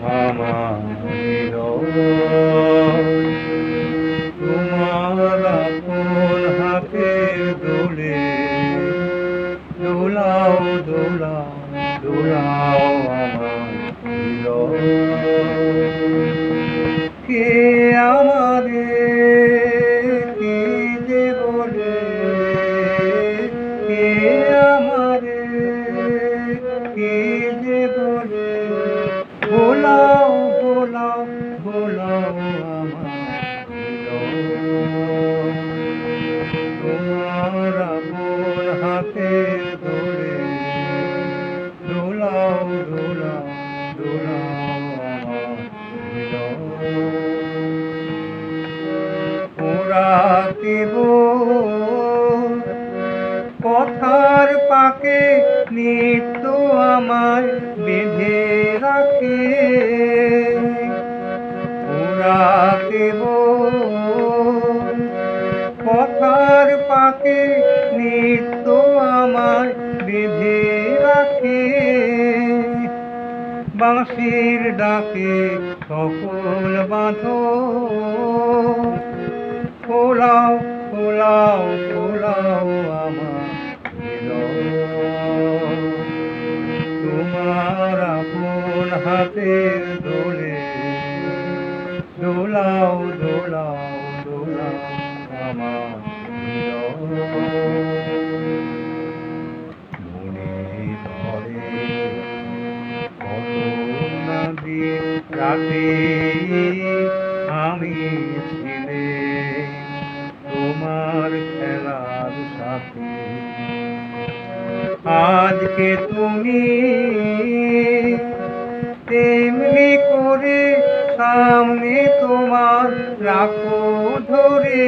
আমার তোমার আপন হাতের দোলে দোলাও দোলাও দোলাও আমার হাতে ধরে দোলাও দোলাও দোলাও পোড়াতিব কথার পাকে নিত্য আমার বেঁধে রাখে। পোড়াতিব কথার পাকে বাঁশির ডাকে সকল বাঁধো। ফোলাও ফোলাও ফোলাও আমার তোমার আপন হাতের দোলে। দোলাও দোলাও দোলাও আমার রাতে আমি ছিলে তোমার খেলার সাথে। আজকে তুমি তেমনি করে সামনে তোমার রাখো ধরে।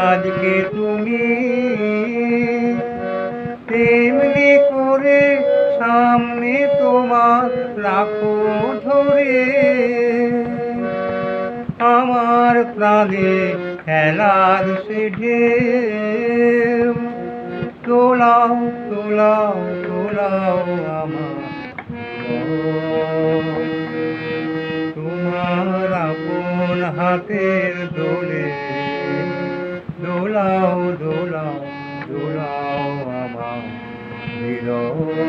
আজকে তুমি রাখো ধরে। আমার প্রাণে খেলার সে ঢেউ। তোলাও তোলাও তোলাও আমার তোমার আপন হাতের দোলে দোলাও দোলাও দোলাও আমার হৃদয়